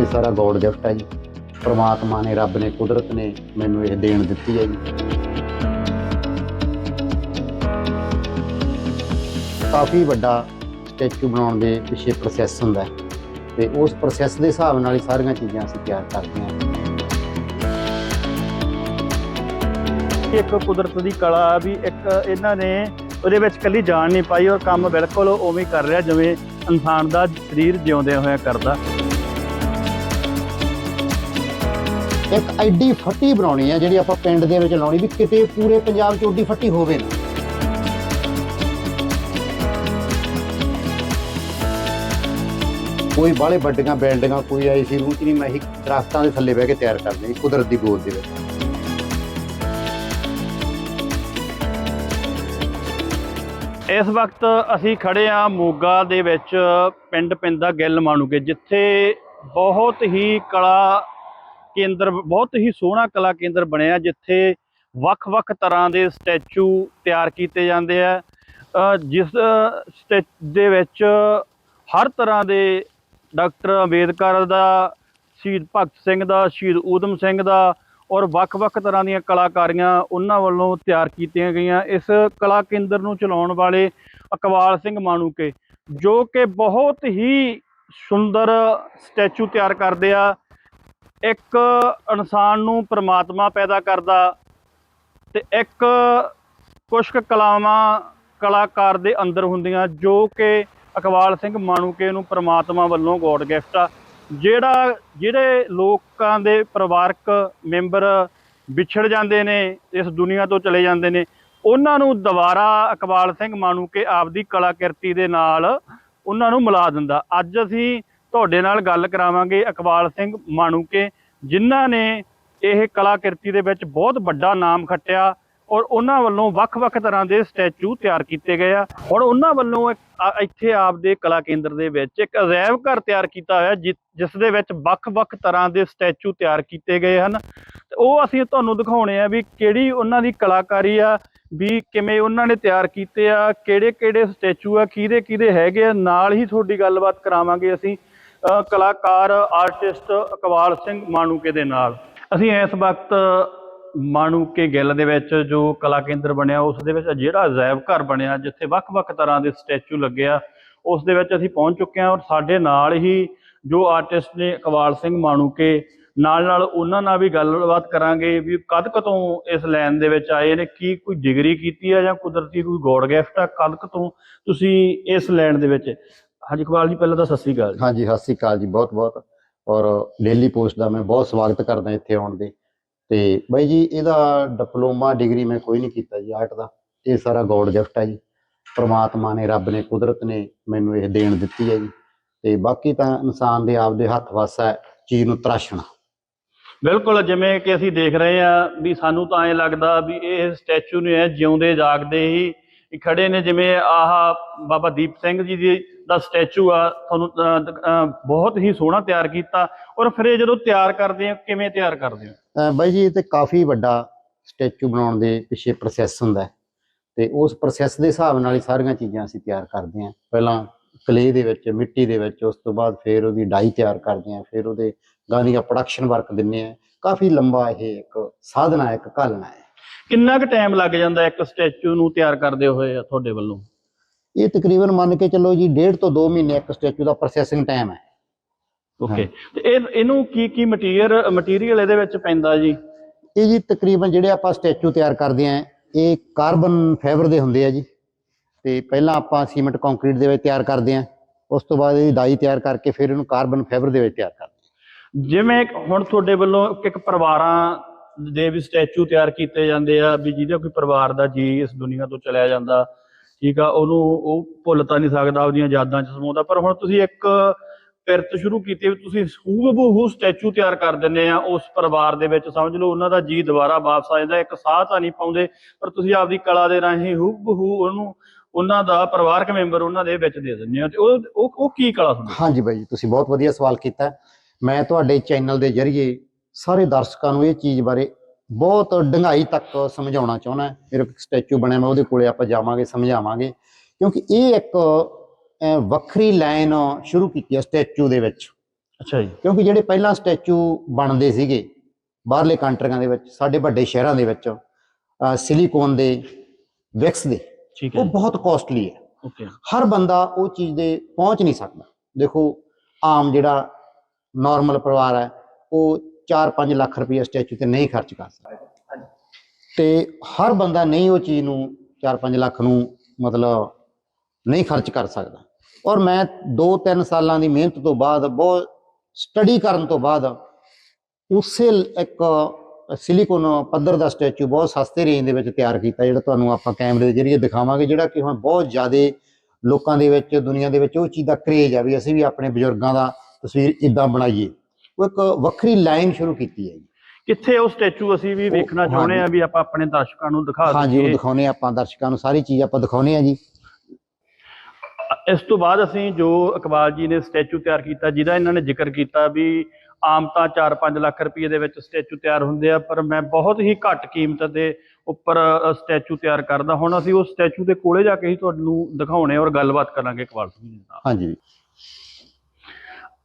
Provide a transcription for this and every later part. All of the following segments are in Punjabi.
ਇਹ ਸਾਰਾ ਗੋਡ ਗਿਫਟ ਹੈ ਜੀ। ਪ੍ਰਮਾਤਮਾ ਨੇ, ਰੱਬ ਨੇ, ਕੁਦਰਤ ਨੇ ਮੈਨੂੰ ਇਹ ਦੇਣ ਦਿੱਤੀ ਹੈ ਜੀ। ਕਾਫੀ ਵੱਡਾ ਸਟੈਚੂ ਬਣਾਉਣ ਦੇ ਪਿੱਛੇ ਪ੍ਰੋਸੈਸ ਹੁੰਦਾ ਹੈ ਤੇ ਉਸ ਪ੍ਰੋਸੈਸ ਦੇ ਹਿਸਾਬ ਨਾਲ ਹੀ ਸਾਰੀਆਂ ਚੀਜ਼ਾਂ ਅਸੀਂ ਤਿਆਰ ਕਰਦੇ ਹਾਂ। ਇੱਕ ਕੁਦਰਤ ਦੀ ਕਲਾ ਵੀ ਇੱਕ ਇਹਨਾਂ ਨੇ ਉਹਦੇ ਵਿੱਚ ਕੱਲੀ ਜਾਨ ਨਹੀਂ ਪਾਈ ਔਰ ਕੰਮ ਬਿਲਕੁਲ ਉਵੇਂ ਕਰ ਰਿਹਾ, ਜਿਵੇਂ ਇਨਸਾਨ ਦਾ ਸਰੀਰ ਜਿਉਂਦੇ ਹੋਇਆ ਕਰਦਾ। ਇੱਕ ਐਡੀ ਫੱਟੀ ਬਣਾਉਣੀ ਹੈ ਜਿਹੜੀ ਆਪਾਂ ਪਿੰਡ ਦੇ ਵਿੱਚ ਲਾਉਣੀ ਵੀ ਕਿਤੇ ਪੂਰੇ ਪੰਜਾਬ 'ਚ ਓਡੀ ਫੱਟੀ ਹੋਵੇ ਨਾ। ਕੋਈ ਬਾਹਲੇ ਵੱਡੀਆਂ ਬਿਲਡਿੰਗਾਂ ਕੋਈ ਆਈ ਸੀ ਰੂਚ ਨਹੀਂ ਮੈਂ ਹੀ ਦਰਖਤਾਂ ਦੇ ਥੱਲੇ ਬਹਿ ਕੇ ਤਿਆਰ ਕਰਨੀ ਕੁਦਰਤ ਦੀ ਗੋਦ ਦੇ ਵਿੱਚ। ਇਸ ਵਕਤ ਅਸੀਂ ਖੜੇ ਆ ਮੋਗਾ ਦੇ ਵਿੱਚ, ਪਿੰਡ ਪਿੰਦਾ ਗਿੱਲ ਮਾਣੂਗੇ, ਜਿੱਥੇ ਬਹੁਤ ਹੀ ਕਲਾ ਕੇਂਦਰ ਬਹੁਤ ਹੀ ਸੋਹਣਾ ਕਲਾ ਕੇਂਦਰ ਬਣਿਆ ਜਿੱਥੇ ਵੱਖ-ਵੱਖ ਤਰ੍ਹਾਂ ਦੇ ਸਟੈਚੂ ਤਿਆਰ ਕੀਤੇ ਜਾਂਦੇ ਆ। ਜਿਸ ਸਟੈਚ ਦੇ ਵਿੱਚ ਹਰ ਤਰ੍ਹਾਂ ਦੇ ਡਾਕਟਰ ਅੰਬੇਦਕਰ ਦਾ, ਸ਼ਹੀਦ ਭਗਤ ਸਿੰਘ ਦਾ, ਸ਼ਹੀਦ ਊਧਮ ਸਿੰਘ ਦਾ ਔਰ ਵੱਖ-ਵੱਖ ਤਰ੍ਹਾਂ ਦੀਆਂ ਕਲਾਕਾਰੀਆਂ ਉਹਨਾਂ ਵੱਲੋਂ ਤਿਆਰ ਕੀਤੀਆਂ ਗਈਆਂ। ਇਸ ਕਲਾ ਕੇਂਦਰ ਨੂੰ ਚਲਾਉਣ ਵਾਲੇ ਅਕਵਾਲ ਸਿੰਘ ਮਾਣੂਕੇ, ਜੋ ਕਿ ਬਹੁਤ ਹੀ ਸੁੰਦਰ ਸਟੈਚੂ ਤਿਆਰ ਕਰਦੇ ਆ। ਇੱਕ ਇਨਸਾਨ ਨੂੰ ਪ੍ਰਮਾਤਮਾ ਪੈਦਾ ਕਰਦਾ ਤੇ ਇੱਕ ਕੁਛ ਕੁ ਕਲਾਵਾਂ, ਕਲਾਕਾਰ ਦੇ ਅੰਦਰ ਹੁੰਦੀਆਂ ਜੋ ਕਿ ਅਕਵਾਲ ਸਿੰਘ ਮਾਣੂਕੇ ਨੂੰ ਪ੍ਰਮਾਤਮਾ ਵੱਲੋਂ ਗੋਡ ਗਿਫਟ ਆ। ਜਿਹੜਾ, ਜਿਹੜੇ ਲੋਕਾਂ ਦੇ ਪਰਿਵਾਰਕ ਮੈਂਬਰ ਵਿਛੜ ਜਾਂਦੇ ਨੇ, ਇਸ ਦੁਨੀਆ ਤੋਂ ਚਲੇ ਜਾਂਦੇ ਨੇ, ਉਹਨਾਂ ਨੂੰ ਦੁਬਾਰਾ ਅਕਬਾਲ ਸਿੰਘ ਮਾਣੂਕੇ ਆਪਦੀ ਕਲਾਕਿਰਤੀ ਦੇ ਨਾਲ ਉਹਨਾਂ ਨੂੰ ਮਿਲਾ ਦਿੰਦਾ। ਅੱਜ ਅਸੀਂ ਤੁਹਾਡੇ ਨਾਲ ਗੱਲ ਕਰਾਵਾਂਗੇ ਅਕਬਾਲ ਸਿੰਘ ਮਾਣੂਕੇ, ਜਿਨ੍ਹਾਂ ਨੇ ਇਹ ਕਲਾਕਿਰਤੀ ਦੇ ਵਿੱਚ ਬਹੁਤ ਵੱਡਾ ਨਾਮ ਖੱਟਿਆ ਔਰ ਉਹਨਾਂ ਵੱਲੋਂ ਵੱਖ-ਵੱਖ ਤਰ੍ਹਾਂ ਦੇ ਸਟੈਚੂ ਤਿਆਰ ਕੀਤੇ ਗਏ ਆ। ਹੁਣ ਉਹਨਾਂ ਵੱਲੋਂ ਇੱਥੇ ਆਪਦੇ ਕਲਾ ਕੇਂਦਰ ਦੇ ਵਿੱਚ ਇੱਕ ਅਜਾਇਬ ਘਰ ਤਿਆਰ ਕੀਤਾ ਹੋਇਆ, ਜਿ- ਜਿਸ ਦੇ ਵਿੱਚ ਵੱਖ-ਵੱਖ ਤਰ੍ਹਾਂ ਦੇ ਸਟੈਚੂ ਤਿਆਰ ਕੀਤੇ ਗਏ ਹਨ। ਤੇ ਉਹ ਅਸੀਂ ਤੁਹਾਨੂੰ ਦਿਖਾਉਣੇ ਆ ਵੀ ਕਿਹੜੀ ਉਹਨਾਂ ਦੀ ਕਲਾਕਾਰੀ ਆ, ਵੀ ਕਿਵੇਂ ਉਹਨਾਂ ਨੇ ਤਿਆਰ ਕੀਤੇ ਆ, ਕਿਹੜੇ-ਕਿਹੜੇ ਸਟੈਚੂ ਆ ਕਿਹਦੇ ਕਿਹਦੇ ਹੈਗੇ ਆ। ਨਾਲ ਹੀ ਤੁਹਾਡੀ ਗੱਲਬਾਤ ਕਰਾਵਾਂਗੇ ਅਸੀਂ। ਕਲਾਕਾਰ ਆਰਟਿਸਟ ਇਕਬਾਲ ਸਿੰਘ ਮਾਣੂਕੇ ਦੇ ਨਾਲ। ਅਸੀਂ ਇਸ ਵਕਤ ਮਾਣੂਕੇ ਗਿੱਲ ਦੇ ਵਿੱਚ ਜੋ ਕਲਾ ਕੇਂਦਰ ਬਣਿਆ, ਉਸ ਦੇ ਵਿੱਚ ਜਿਹੜਾ ਅਜਾਇਬ ਘਰ ਬਣਿਆ, ਜਿੱਥੇ ਵੱਖ-ਵੱਖ ਤਰ੍ਹਾਂ ਦੇ ਸਟੈਚੂ ਲੱਗੇ ਆ, ਉਸ ਦੇ ਵਿੱਚ ਅਸੀਂ ਪਹੁੰਚ ਚੁੱਕੇ ਹਾਂ ਔਰ ਸਾਡੇ ਨਾਲ ਹੀ ਜੋ ਆਰਟਿਸਟ ਨੇ ਇਕਬਾਲ ਸਿੰਘ ਮਾਣੂਕੇ ਨਾਲ ਨਾਲ ਉਹਨਾਂ ਨਾਲ ਵੀ ਗੱਲਬਾਤ ਕਰਾਂਗੇ ਵੀ ਕਦ ਕਦੋਂ ਇਸ ਲਾਈਨ ਦੇ ਵਿੱਚ ਆਏ ਨੇ, ਕੀ ਕੋਈ ਡਿਗਰੀ ਕੀਤੀ ਹੈ ਜਾਂ ਕੁਦਰਤੀ ਕੋਈ ਗੋਡ ਗਿਫਟ ਆ ਕਦ ਕਦੋਂ ਤੁਸੀਂ ਇਸ ਲਾਈਨ ਦੇ ਵਿੱਚ ਹਾਂਜੀ ਇਕਬਾਲ ਜੀ ਪਹਿਲਾਂ ਤਾਂ ਸਤਿ ਸ੍ਰੀ ਅਕਾਲ ਜੀ। ਹਾਂਜੀ ਸਤਿ ਸ੍ਰੀ ਅਕਾਲ ਜੀ ਬਹੁਤ ਬਹੁਤ। ਔਰ ਡੇਲੀ ਪੋਸਟ ਦਾ ਮੈਂ ਬਹੁਤ ਸਵਾਗਤ ਕਰਦਾ ਇੱਥੇ ਆਉਣ ਦੇ। ਤੇ ਬਾਈ ਜੀ ਇਹਦਾ ਡਿਪਲੋਮਾ ਡਿਗਰੀ ਮੈਂ ਕੋਈ ਨਹੀਂ ਕੀਤਾ ਜੀ ਆਰਟ ਦਾ। ਇਹ ਸਾਰਾ ਗੋਡ ਗਿਫਟ ਹੈ ਜੀ। ਪ੍ਰਮਾਤਮਾ ਨੇ ਰੱਬ ਨੇ ਕੁਦਰਤ ਨੇ ਮੈਨੂੰ ਇਹ ਦੇਣ ਦਿੱਤੀ ਹੈ ਜੀ। ਤੇ ਬਾਕੀ ਤਾਂ ਇਨਸਾਨ ਦੇ ਆਪਦੇ ਹੱਥ ਵੱਸ ਹੈ ਚੀਜ਼ ਨੂੰ ਤਰਾਸ਼ਣਾ। ਬਿਲਕੁਲ ਜਿਵੇਂ ਕਿ ਅਸੀਂ ਦੇਖ ਰਹੇ ਆ ਵੀ ਸਾਨੂੰ ਤਾਂ ਐਂ ਲੱਗਦਾ ਵੀ ਇਹ ਸਟੈਚੂ ਨੇ ਜਿਉਂਦੇ ਜਾਗਦੇ ਹੀ ਖੜੇ ਨੇ, ਜਿਵੇਂ ਆਹ ਬਾਬਾ ਦੀਪ ਸਿੰਘ ਜੀ ਦੀ ਦਾ ਸਟੈਚੂ ਆ, ਤੁਹਾਨੂੰ ਬਹੁਤ ਹੀ ਸੋਹਣਾ ਤਿਆਰ ਕੀਤਾ। ਔਰ ਫਿਰ ਇਹ ਜਦੋਂ ਤਿਆਰ ਕਰਦੇ ਆ ਕਿਵੇਂ ਤਿਆਰ ਕਰਦੇ ਹੋ? ਬਾਈ ਜੀ, ਇਹ ਤੇ ਕਾਫੀ ਵੱਡਾ ਸਟੈਚੂ ਬਣਾਉਣ ਦੇ ਪਿੱਛੇ ਪ੍ਰੋਸੈਸ ਹੁੰਦਾ ਤੇ ਉਸ ਪ੍ਰੋਸੈਸ ਦੇ ਹਿਸਾਬ ਨਾਲ ਹੀ ਸਾਰੀਆਂ ਚੀਜ਼ਾਂ ਅਸੀਂ ਤਿਆਰ ਕਰਦੇ ਹਾਂ। ਪਹਿਲਾਂ ਕਲੇ ਦੇ ਵਿੱਚ, ਮਿੱਟੀ ਦੇ ਵਿੱਚ, ਉਸ ਤੋਂ ਬਾਅਦ ਫਿਰ ਉਹਦੀ ਡਾਈ ਤਿਆਰ ਕਰਦੇ ਹਾਂ। ਫਿਰ ਉਹਦੇ ਗਾਂਧੀ ਦਾ ਪ੍ਰੋਡਕਸ਼ਨ ਵਰਕ ਦਿੰਨੇ ਆ ਕਾਫੀ ਲੰਬਾ ਇਹ ਇੱਕ ਸਾਧਨਾ ਇੱਕ ਘਾਲਣਾ ਹੈ। ਕਿੰਨਾ ਕੁ ਟਾਈਮ ਲੱਗ ਜਾਂਦਾ ਇੱਕ ਸਟੈਚੂ ਨੂੰ ਤਿਆਰ ਕਰਦੇ ਹੋਏ ਆ ਤੁਹਾਡੇ ਵੱਲੋਂ? ਇਹ ਤਕਰੀਬਨ ਮੰਨ ਕੇ ਚੱਲੋ ਜੀ ਡੇਢ ਤੋਂ 2 ਮਹੀਨੇ ਇੱਕ ਸਟੈਚੂ ਦਾ ਪ੍ਰੋਸੈਸਿੰਗ ਟਾਈਮ ਹੈ। ਓਕੇ ਤੇ ਇਹ ਇਹਨੂੰ ਕੀ ਕੀ ਮਟੀਰੀਅਲ ਮਟੀਰੀਅਲ ਇਹਦੇ ਵਿੱਚ ਪੈਂਦਾ ਜੀ? ਇਹ ਜੀ ਤਕਰੀਬਨ ਜਿਹੜੇ ਆਪਾਂ ਸਟੈਚੂ ਤਿਆਰ ਕਰਦੇ ਆਂ ਇਹ ਕਾਰਬਨ ਫਾਈਬਰ ਦੇ ਹੁੰਦੇ ਆ ਜੀ। ਤੇ ਪਹਿਲਾਂ ਆਪਾਂ ਸੀਮੈਂਟ ਕੰਕਰੀਟ ਦੇ ਵਿੱਚ ਤਿਆਰ ਕਰਦੇ ਆਂ ਉਸ ਤੋਂ ਬਾਅਦ ਇਹਦੀ ਡਾਈ ਤਿਆਰ ਕਰਕੇ ਫਿਰ ਇਹਨੂੰ ਕਾਰਬਨ ਫਾਈਬਰ ਦੇ ਵਿੱਚ ਤਿਆਰ ਕਰਦੇ। ਜਿਵੇਂ ਹੁਣ ਤੁਹਾਡੇ ਵੱਲੋਂ ਇੱਕ ਪਰਿਵਾਰਾਂ ਦੇ ਵੀ ਸਟੈਚੂ ਤਿਆਰ ਕੀਤੇ ਜਾਂਦੇ ਆ ਵੀ ਜਿਹਦਾ ਕੋਈ ਪਰਿਵਾਰ ਦਾ ਜੀ ਇਸ ਦੁਨੀਆ ਤੋਂ ਚਲਿਆ ਜਾਂਦਾ, ਠੀਕ ਆ, ਉਹਨੂੰ ਉਹ ਭੁੱਲ ਤਾਂ ਨਹੀਂ ਸਕਦਾ ਉਹਦੀਆਂ ਯਾਦਾਂ 'ਚ ਸਮਾਉਂਦਾ। ਪਰ ਹੁਣ ਤੁਸੀਂ ਇੱਕ ਪਿਰਤ ਸ਼ੁਰੂ ਕੀਤੀ ਵੀ ਤੁਸੀਂ ਹੂਬਹੂ ਸਟੈਚੂ ਤਿਆਰ ਕਰ ਦਿੰਦੇ ਆ, ਉਸ ਪਰਿਵਾਰ ਦੇ ਵਿੱਚ ਸਮਝ ਲਓ ਉਹਨਾਂ ਦਾ ਜੀ ਦੁਬਾਰਾ ਵਾਪਸ ਆ ਜਾਂਦਾ, ਇੱਕ ਸਾਹ ਤਾਂ ਨਹੀਂ ਪਾਉਂਦੇ, ਪਰ ਤੁਸੀਂ ਆਪਦੀ ਕਲਾ ਦੇ ਰਾਹੀਂ ਹੂਬਹੂ ਉਹਨੂੰ ਉਹਨਾਂ ਦਾ ਪਰਿਵਾਰਕ ਮੈਂਬਰ ਉਹਨਾਂ ਦੇ ਵਿੱਚ ਦੇ ਦਿੰਦੇ ਆ ਤੇ ਉਹ ਉਹ ਕੀ ਕਲਾ ਹੁੰਦੀ? ਹਾਂਜੀ ਬਾਈ ਜੀ, ਤੁਸੀਂ ਬਹੁਤ ਵਧੀਆ ਸਵਾਲ ਕੀਤਾ। ਮੈਂ ਤੁਹਾਡੇ ਚੈਨਲ ਦੇ ਜ਼ਰੀਏ ਸਾਰੇ ਦਰਸ਼ਕਾਂ ਨੂੰ ਇਹ ਚੀਜ਼ ਬਾਰੇ ਬਹੁਤ ਡੰਗਾਈ ਤੱਕ ਸਮਝਾਉਣਾ ਚਾਹੁੰਦਾ ਮੇਰੇ ਕੋਲ ਸਟੈਚੂ ਬਣਿਆ ਮੈਂ ਉਹਦੇ ਕੋਲੇ ਆਪਾਂ ਜਾਵਾਂਗੇ ਸਮਝਾਵਾਂਗੇ। ਕਿਉਂਕਿ ਇਹ ਇੱਕ ਵੱਖਰੀ ਲਾਈਨ ਸ਼ੁਰੂ ਕੀਤੀ ਹੈ ਸਟੈਚੂ ਦੇ ਵਿੱਚ। ਅੱਛਾ ਜੀ। ਕਿਉਂਕਿ ਜਿਹੜੇ ਪਹਿਲਾਂ ਸਟੈਚੂ ਬਣਦੇ ਸੀਗੇ ਬਾਹਰਲੇ ਕੰਟਰੀਆਂ ਦੇ ਵਿੱਚ ਸਾਡੇ ਵੱਡੇ ਸ਼ਹਿਰਾਂ ਦੇ ਵਿੱਚ ਸਿਲੀਕੋਨ ਦੇ ਵਿਕਸ ਦੇ ਠੀਕ ਹੈ ਉਹ ਬਹੁਤ ਕਾਸਟਲੀ ਹੈ। ਓਕੇ। ਹਰ ਬੰਦਾ ਉਹ ਚੀਜ਼ ਦੇ ਪਹੁੰਚ ਨਹੀਂ ਸਕਦਾ। ਦੇਖੋ ਆਮ ਜਿਹੜਾ ਨਾਰਮਲ ਪਰਿਵਾਰ ਹੈ ਉਹ 4-5 ਲੱਖ ਰੁਪਏ ਸਟੈਚੂ ਤੇ ਨਹੀਂ ਖਰਚ ਕਰ ਸਕਦਾ। ਤੇ ਹਰ ਬੰਦਾ ਨਹੀਂ ਉਹ ਚੀਜ਼ ਨੂੰ 4-5 ਲੱਖ ਨੂੰ ਮਤਲਬ ਨਹੀਂ ਖਰਚ ਕਰ ਸਕਦਾ। ਔਰ ਮੈਂ 2-3 ਸਾਲਾਂ ਦੀ ਮਿਹਨਤ ਤੋਂ ਬਾਅਦ, ਬਹੁਤ ਸਟੱਡੀ ਕਰਨ ਤੋਂ ਬਾਅਦ ਉਸੇ ਇੱਕ ਸਿਲੀਕੋਨ ਪੱਧਰ ਦਾ ਸਟੈਚੂ ਬਹੁਤ ਸਸਤੇ ਰੇਂਜ ਦੇ ਵਿੱਚ ਤਿਆਰ ਕੀਤਾ, ਜਿਹੜਾ ਤੁਹਾਨੂੰ ਆਪਾਂ ਕੈਮਰੇ ਦੇ ਜ਼ਰੀਏ ਦਿਖਾਵਾਂਗੇ, ਜਿਹੜਾ ਕਿ ਹੁਣ ਬਹੁਤ ਜ਼ਿਆਦਾ ਲੋਕਾਂ ਦੇ ਵਿੱਚ, ਦੁਨੀਆ ਦੇ ਵਿੱਚ ਉਹ ਚੀਜ਼ ਦਾ ਕਰੇਜ ਆ ਵੀ ਅਸੀਂ ਵੀ ਆਪਣੇ ਬਜ਼ੁਰਗਾਂ ਦਾ ਤਸਵੀਰ ਇਦਾਂ ਬਣਾਈਏ। ਉਹ ਇੱਕ ਵੱਖਰੀ ਲਾਈਨ ਸ਼ੁਰੂ ਕੀਤੀ ਹੈ ਜੀ। ਕਿੱਥੇ ਉਹ ਸਟੈਚੂ ਅਸੀਂ ਵੀ ਵੇਖਣਾ ਚਾਹੁੰਦੇ ਆ। ਵੀ ਆਪਾਂ ਆਪਣੇ ਦਰਸ਼ਕਾਂ ਨੂੰ ਦਿਖਾ ਹਾਂਜੀ ਉਹ ਦਿਖਾਉਨੇ ਆਪਾਂ ਦਰਸ਼ਕਾਂ ਨੂੰ ਸਾਰੀ ਚੀਜ਼ ਆਪਾਂ ਦਿਖਾਉਨੇ ਆ ਜੀ। ਇਸ ਤੋਂ ਬਾਅਦ ਅਸੀਂ ਜੋ ਇਕਬਾਲ ਜੀ ਨੇ ਸਟੈਚੂ ਤਿਆਰ ਕੀਤਾ ਜਿਹਦਾ ਇਹਨਾਂ ਨੇ ਜ਼ਿਕਰ ਕੀਤਾ ਵੀ ਆਮ ਤਾਂ 4-5 ਲੱਖ ਰੁਪਏ ਦੇ ਵਿੱਚ ਸਟੈਚੂ ਤਿਆਰ ਹੁੰਦੇ ਆ ਪਰ ਮੈਂ ਬਹੁਤ ਹੀ ਘੱਟ ਕੀਮਤ ਦੇ ਉੱਪਰ ਸਟੈਚੂ ਤਿਆਰ ਕਰਦਾ। ਹੁਣ ਅਸੀਂ ਉਸ ਸਟੈਚੂ ਦੇ ਕੋਲੇ ਜਾ ਕੇ ਹੀ ਤੁਹਾਨੂੰ ਦਿਖਾਉਣੇ ਔਰ ਗੱਲਬਾਤ ਕਰਾਂਗੇ ਇਕਬਾਲ ਸਿੰਘ ਜੀ ਨਾਲ। ਹਾਂਜੀ।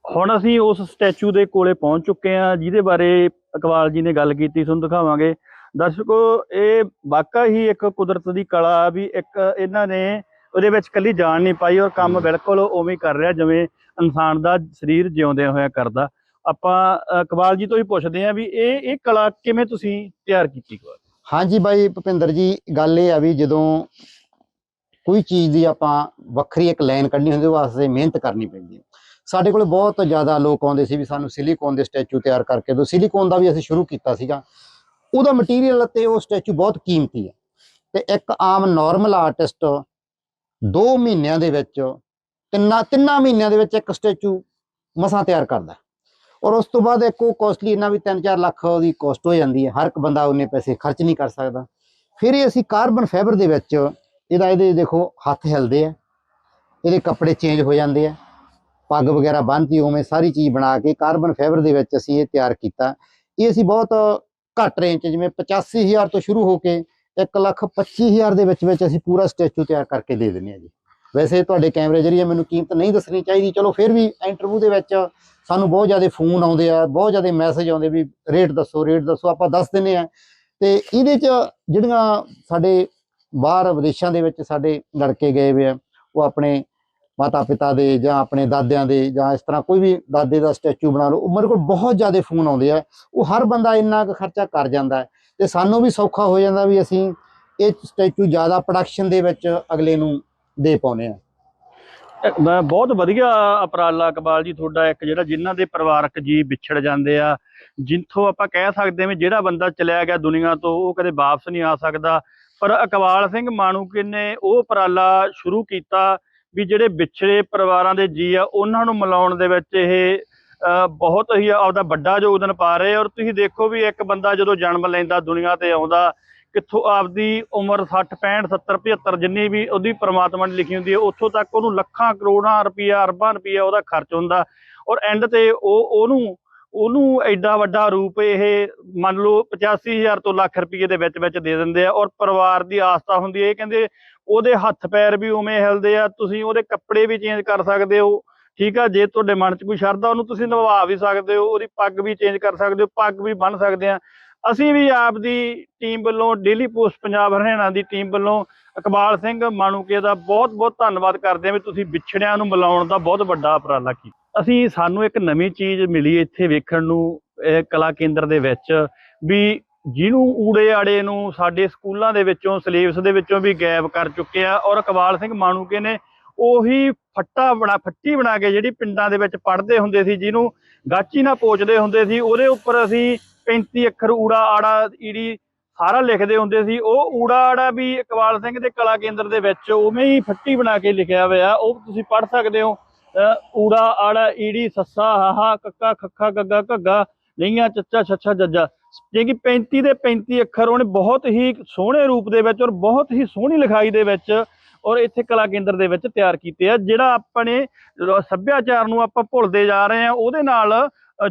ਹੁਣ ਅਸੀਂ ਉਸ ਸਟੈਚੂ ਦੇ ਕੋਲੇ ਪਹੁੰਚ ਚੁੱਕੇ ਹਾਂ, ਜਿਹਦੇ ਬਾਰੇ ਇਕਬਾਲ ਜੀ ਨੇ ਗੱਲ ਕੀਤੀ, ਤੁਹਾਨੂੰ ਦਿਖਾਵਾਂਗੇ। ਦਰਸ਼ਕੋ, ਇਹ ਵਾਕਈ ਹੀ ਇੱਕ ਕੁਦਰਤ ਦੀ ਕਲਾ ਵੀ ਇੱਕ ਇਹਨਾਂ ਨੇ ਉਹਦੇ ਵਿੱਚ ਕੱਲੀ ਜਾਨ ਨਹੀਂ ਪਾਈ ਔਰ ਕੰਮ ਬਿਲਕੁਲ ਉਵੇਂ ਕਰ ਰਿਹਾ, ਜਿਵੇਂ ਇਨਸਾਨ ਦਾ ਸਰੀਰ ਜਿਉਂਦਿਆਂ ਹੋਇਆ ਕਰਦਾ। ਆਪਾਂ ਕਬਾਲ ਜੀ ਤੋਂ ਹੀ ਪੁੱਛਦੇ ਹਾਂ ਵੀ ਇਹ ਇਹ ਕਲਾ ਕਿਵੇਂ ਤੁਸੀਂ ਤਿਆਰ ਕੀਤੀ ਇਕਬਾਲ ਹਾਂਜੀ ਬਾਈ, ਭੁਪਿੰਦਰ ਜੀ, ਗੱਲ ਇਹ ਆ ਵੀ ਜਦੋਂ ਕੋਈ ਚੀਜ਼ ਦੀ ਆਪਾਂ ਵੱਖਰੀ ਇੱਕ ਲਾਈਨ ਕੱਢਣੀ ਹੁੰਦੀ ਵਾਸਤੇ ਮਿਹਨਤ ਕਰਨੀ ਪੈਂਦੀ ਹੈ। ਸਾਡੇ ਕੋਲ ਬਹੁਤ ਜ਼ਿਆਦਾ ਲੋਕ ਆਉਂਦੇ ਸੀ ਵੀ ਸਾਨੂੰ ਸਿਲੀਕੋਨ ਦੇ ਸਟੈਚੂ ਤਿਆਰ ਕਰਕੇ ਦਿਓ। ਸਿਲੀਕੋਨ ਦਾ ਵੀ ਅਸੀਂ ਸ਼ੁਰੂ ਕੀਤਾ ਸੀਗਾ। ਉਹਦਾ ਮਟੀਰੀਅਲ ਤੇ ਉਹ ਸਟੈਚੂ ਬਹੁਤ ਕੀਮਤੀ ਹੈ। ਤੇ ਇੱਕ ਆਮ ਨਾਰਮਲ ਆਰਟਿਸਟ 2 ਮਹੀਨਿਆਂ ਦੇ ਵਿੱਚ, ਤਿੰਨਾਂ ਤਿੰਨਾਂ ਮਹੀਨਿਆਂ ਦੇ ਵਿੱਚ ਇੱਕ ਸਟੈਚੂ ਮਸਾਂ ਤਿਆਰ ਕਰਦਾ ਔਰ ਉਸ ਤੋਂ ਬਾਅਦ ਇੱਕ ਉਹ ਕੋਸਟਲੀ ਇਹਨਾਂ ਵੀ 3-4 ਲੱਖ ਉਹਦੀ ਕੋਸਟ ਹੋ ਜਾਂਦੀ ਹੈ। ਹਰ ਇੱਕ ਬੰਦਾ ਉਹਨੇ ਪੈਸੇ ਖਰਚ ਨਹੀਂ ਕਰ ਸਕਦਾ। ਫਿਰ ਇਹ ਅਸੀਂ ਕਾਰਬਨ ਫਾਈਬਰ ਦੇ ਵਿੱਚ, ਇਹਦਾ ਇਹਦੇ ਦੇਖੋ ਹੱਥ ਹਿਲਦੇ ਆ। ਇਹਦੇ ਕੱਪੜੇ ਚੇਂਜ ਹੋ ਜਾਂਦੇ ਆ। ਪੱਗ ਵਗੈਰਾ ਬੰਨਤੀ, ਉਵੇਂ ਸਾਰੀ ਚੀਜ਼ ਬਣਾ ਕੇ ਕਾਰਬਨ ਫਾਈਬਰ ਦੇ ਵਿੱਚ ਅਸੀਂ ਇਹ ਤਿਆਰ ਕੀਤਾ। ਇਹ ਅਸੀਂ ਬਹੁਤ ਘੱਟ ਰੇਂਜ 'ਚ, ਜਿਵੇਂ 85000 ਤੋਂ ਸ਼ੁਰੂ ਹੋ ਕੇ 125000 ਦੇ ਵਿੱਚ ਵਿੱਚ ਅਸੀਂ ਪੂਰਾ ਸਟੈਚੂ ਤਿਆਰ ਕਰਕੇ ਦੇ ਦਿੰਦੇ ਹਾਂ ਜੀ। ਵੈਸੇ ਤੁਹਾਡੇ ਕੈਮਰੇ ਜਰੀਏ ਮੈਨੂੰ ਕੀਮਤ ਨਹੀਂ ਦੱਸਣੀ ਚਾਹੀਦੀ, ਚਲੋ ਫਿਰ ਵੀ ਇੰਟਰਵਿਊ ਦੇ ਵਿੱਚ ਸਾਨੂੰ ਬਹੁਤ ਜ਼ਿਆਦਾ ਫੋਨ ਆਉਂਦੇ ਆ, ਬਹੁਤ ਜ਼ਿਆਦਾ ਮੈਸੇਜ ਆਉਂਦੇ ਵੀ ਰੇਟ ਦੱਸੋ ਰੇਟ ਦੱਸੋ, ਆਪਾਂ ਦੱਸ ਦਿੰਦੇ ਆ ਤੇ ਇਹਦੇ 'ਚ ਜਿਹੜੀਆਂ ਸਾਡੇ ਬਾਹਰ ਵਿਦੇਸ਼ਾਂ ਦੇ ਵਿੱਚ ਸਾਡੇ ਲੜਕੇ ਗਏ ਹੋਏ ਆ, ਉਹ ਆਪਣੇ ਮਾਤਾ ਪਿਤਾ ਦੇ ਜਾਂ ਆਪਣੇ ਦਾਦਿਆਂ ਦੇ ਜਾਂ ਇਸ ਤਰ੍ਹਾਂ ਕੋਈ ਵੀ ਦਾਦੇ ਦਾ ਸਟੈਚੂ ਬਣਾ ਲਓ, ਉਹ ਮੇਰੇ ਕੋਲ ਬਹੁਤ ਜ਼ਿਆਦਾ ਫੋਨ ਆਉਂਦੇ ਆ। ਉਹ ਹਰ ਬੰਦਾ ਇੰਨਾ ਕੁ ਖਰਚਾ ਕਰ ਜਾਂਦਾ ਹੈ ਤੇ ਸਾਨੂੰ ਵੀ ਸੌਖਾ ਹੋ ਜਾਂਦਾ ਵੀ ਅਸੀਂ ਇਹ ਸਟੈਚੂ ਜ਼ਿਆਦਾ ਪ੍ਰੋਡਕਸ਼ਨ ਦੇ ਵਿੱਚ ਅਗਲੇ ਨੂੰ ਦੇ ਪਾਉਨੇ ਆ ਮੈਂ ਬਹੁਤ ਵਧੀਆ ਉਪਰਾਲਾ ਇਕਬਾਲ ਜੀ ਤੁਹਾਡਾ ਇੱਕ ਜਿਹੜਾ ਜਿਨ੍ਹਾਂ ਦੇ ਪਰਿਵਾਰਕ ਜੀ ਵਿਛੜ ਜਾਂਦੇ ਆ, ਜਿੰਥੋਂ ਆਪਾਂ ਕਹਿ ਸਕਦੇ ਹਾਂ ਵੀ ਜਿਹੜਾ ਬੰਦਾ ਚਲਿਆ ਗਿਆ ਦੁਨੀਆ ਤੋਂ, ਉਹ ਕਦੇ ਵਾਪਸ ਨਹੀਂ ਆ ਸਕਦਾ। ਪਰ ਇਕਬਾਲ ਸਿੰਘ ਮਾਣੂਕੇ ਨੇ ਉਹ ਉਪਰਾਲਾ ਸ਼ੁਰੂ ਕੀਤਾ ਵੀ ਜਿਹੜੇ ਵਿਛੜੇ ਪਰਿਵਾਰਾਂ ਦੇ ਜੀ ਆ, ਉਹਨਾਂ ਨੂੰ ਮਿਲਾਉਣ ਦੇ ਵਿੱਚ ਇਹ ਬਹੁਤ ਹੀ ਆਪਦਾ ਵੱਡਾ ਯੋਗਦਾਨ ਪਾ ਰਹੇ ਔਰ ਤੁਸੀਂ ਦੇਖੋ ਵੀ ਇੱਕ ਬੰਦਾ ਜਦੋਂ ਜਨਮ ਲੈਂਦਾ ਦੁਨੀਆ ਤੇ ਆਉਂਦਾ, ਕਿੱਥੋਂ ਆਪਦੀ ਉਮਰ 60 65 70 75 ਜਿੰਨੀ ਵੀ ਉਹਦੀ ਪ੍ਰਮਾਤਮਾ ਨੇ ਲਿਖੀ ਹੁੰਦੀ ਹੈ ਉੱਥੋਂ ਤੱਕ ਉਹਨੂੰ ਲੱਖਾਂ, ਕਰੋੜਾਂ ਰੁਪਈਆ, ਅਰਬਾਂ ਰੁਪਈਆ ਉਹਦਾ ਖਰਚ ਹੁੰਦਾ। ਔਰ ਐਂਡ ਤੇ ਉਹ, ਉਹਨੂੰ ਉਹਨੂੰ ਐਡਾ ਵੱਡਾ ਰੂਪ ਇਹ ਮੰਨ ਲਓ 85000 ਤੋਂ ਲੱਖ ਰੁਪਏ ਦੇ ਵਿੱਚ ਵਿੱਚ ਦੇ ਦਿੰਦੇ ਆ। ਔਰ ਪਰਿਵਾਰ ਦੀ ਆਸਥਾ ਹੁੰਦੀ ਹੈ ਇਹ ਕਹਿੰਦੇ ਉਹਦੇ ਹੱਥ ਪੈਰ ਵੀ ਉਵੇਂ ਹਿਲਦੇ ਆ, ਤੁਸੀਂ ਉਹਦੇ ਕੱਪੜੇ ਵੀ ਚੇਂਜ ਕਰ ਸਕਦੇ ਹੋ, ਠੀਕ ਆ, ਜੇ ਤੁਹਾਡੇ ਮਨ 'ਚ ਕੋਈ ਸ਼ਰਧਾ, ਉਹਨੂੰ ਤੁਸੀਂ ਨਿਭਾ ਵੀ ਸਕਦੇ ਹੋ, ਉਹਦੀ ਪੱਗ ਵੀ ਚੇਂਜ ਕਰ ਸਕਦੇ ਹੋ, ਪੱਗ ਵੀ ਬੰਨ ਸਕਦੇ ਆ। ਅਸੀਂ ਵੀ ਆਪ ਦੀ ਟੀਮ ਵੱਲੋਂ ਡੇਲੀ ਪੋਸਟ ਪੰਜਾਬ ਹਰਿਆਣਾ ਦੀ ਟੀਮ ਵੱਲੋਂ ਇਕਬਾਲ ਸਿੰਘ ਮਾਣੂਕੇ ਦਾ ਬਹੁਤ ਬਹੁਤ ਧੰਨਵਾਦ ਕਰਦੇ ਹਾਂ ਵੀ ਤੁਸੀਂ ਵਿਛੜਿਆਂ ਨੂੰ ਮਿਲਾਉਣ ਦਾ ਬਹੁਤ ਵੱਡਾ ਉਪਰਾਲਾ ਕੀਤਾ। ਅਸੀਂ ਸਾਨੂੰ ਇੱਕ ਨਵੀਂ ਚੀਜ਼ ਮਿਲੀ ਇੱਥੇ ਵੇਖਣ ਨੂੰ ਕਲਾ ਕੇਂਦਰ ਦੇ ਵਿੱਚ, ਵੀ ਜਿਹਨੂੰ ਊੜੇ ਆੜੇ ਨੂੰ ਸਾਡੇ ਸਕੂਲਾਂ ਦੇ ਵਿੱਚੋਂ, ਸਿਲੇਬਸ ਦੇ ਵਿੱਚੋਂ ਵੀ ਗਾਇਬ ਕਰ ਚੁੱਕੇ ਆ ਔਰ ਇਕਬਾਲ ਸਿੰਘ ਮਾਣੂਕੇ ਨੇ ਉਹੀ ਫੱਟਾ ਬਣਾ, ਫੱਟੀ ਬਣਾ ਕੇ ਜਿਹੜੀ ਪਿੰਡਾਂ ਦੇ ਵਿੱਚ ਪੜ੍ਹਦੇ ਹੁੰਦੇ ਸੀ, ਜਿਹਨੂੰ ਗਾਚੀ ਨਾਲ ਪੋਚਦੇ ਹੁੰਦੇ ਸੀ, ਉਹਦੇ ਉੱਪਰ ਅਸੀਂ 35 ਅੱਖਰ ਊੜਾ ਆੜਾ ਈੜੀ ਸਾਰਾ ਲਿਖਦੇ ਹੁੰਦੇ ਸੀ। ਉਹ ਊੜਾ ਆੜਾ ਵੀ ਇਕਬਾਲ ਸਿੰਘ ਦੇ ਕਲਾ ਕੇਂਦਰ ਦੇ ਵਿੱਚ ਉਵੇਂ ਹੀ ਫੱਟੀ ਬਣਾ ਕੇ ਲਿਖਿਆ ਹੋਇਆ, ਉਹ ਤੁਸੀਂ ਪੜ੍ਹ ਸਕਦੇ ਹੋ। ਅਹ ਊੜਾ ਆੜਾ ਈੜੀ ਸੱਸਾ ਹਾਹਾ ਕੱਕਾ ਖੱਖਾ ਗੱਗਾ ਘੱਗਾ ਨਈਆਂ ਚੱਚਾ ਛੱਛਾ ਜੱਜਾ। ਜੇ ਕਿ 35 ਦੇ 35 ਅੱਖਰ ਉਹਨੇ ਬਹੁਤ ਹੀ ਸੋਹਣੇ ਰੂਪ ਦੇ ਵਿੱਚ ਔਰ ਬਹੁਤ ਹੀ ਸੋਹਣੀ ਲਿਖਾਈ ਦੇ ਵਿੱਚ ਔਰ ਇੱਥੇ ਕਲਾ ਕੇਂਦਰ ਦੇ ਵਿੱਚ ਤਿਆਰ ਕੀਤੇ ਆ, ਜਿਹੜਾ ਆਪਣੇ ਸੱਭਿਆਚਾਰ ਨੂੰ ਆਪਾਂ ਭੁੱਲਦੇ ਜਾ ਰਹੇ ਆ, ਉਹਦੇ ਨਾਲ